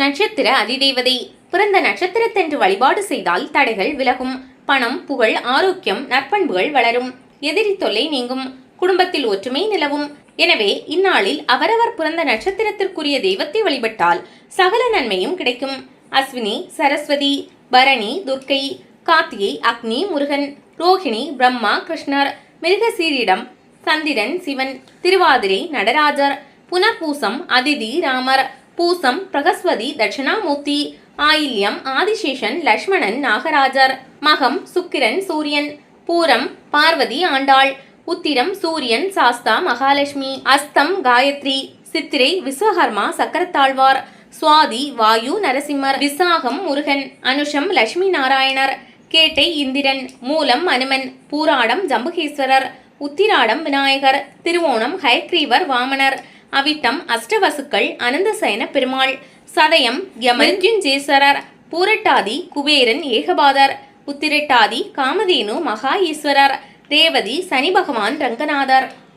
நட்சத்திர அதிதேவதை. பிறந்த நட்சத்திரத்தன்று வழிபாடு செய்தால் தடைகள் விலகும். பணம் புகழ் ஆரோக்கியம் நற்பண்புகள் வளரும். எதிரி தொல்லை நீங்கும். குடும்பத்தில் ஒற்றுமை நிலவும். எனவே இந்நாளில் அவரவர் பிறந்த நட்சத்திரத்திற்குரிய தெய்வத்தை வழிபட்டால் சகல நன்மையும் கிடைக்கும். அஸ்வினி சரஸ்வதி பரணி துர்க்கை கார்த்திகை அக்னி முருகன் ரோஹிணி பிரம்மா கிருஷ்ணர் மிருகசீரிடம் சந்திரன் சிவன் திருவாதிரை நடராஜர் புனர்பூசம் அதிதி ராமர் பூசம் பிரகஸ்வதி தட்சிணாமூர்த்தி ஆயில்யம் ஆதிசேஷன் லக்ஷ்மணன் நாகராஜர் மகம் சுக்கிரன் சூரியன் பூரம் பார்வதி ஆண்டாள் உத்திரம் சூரியன் சாஸ்தா மகாலட்சுமி அஸ்தம் காயத்ரி சித்திரை விஸ்வகர்மா சக்கரத்தாழ்வார் சுவாதி வாயு நரசிம்மர் விசாகம் முருகன் அனுஷம் லட்சுமி நாராயணர் கேட்டை இந்திரன் மூலம் அனுமன் பூராடம் ஜம்புகேஸ்வரர் உத்திராடம் விநாயகர் திருவோணம் ஹயக்ரீவர் வாமனர் அவிட்டம் அஷ்டவசுக்கள் அனந்தசயன பெருமாள். சதயம் யமருத்யுஞ்சேஸ்வரர். பூரட்டாதி குபேரன் ஏகபாதர். உத்திரட்டாதி காமதேனு மகா ஈஸ்வரர் ரேவதி சனி பகவான் ரங்கநாதர்.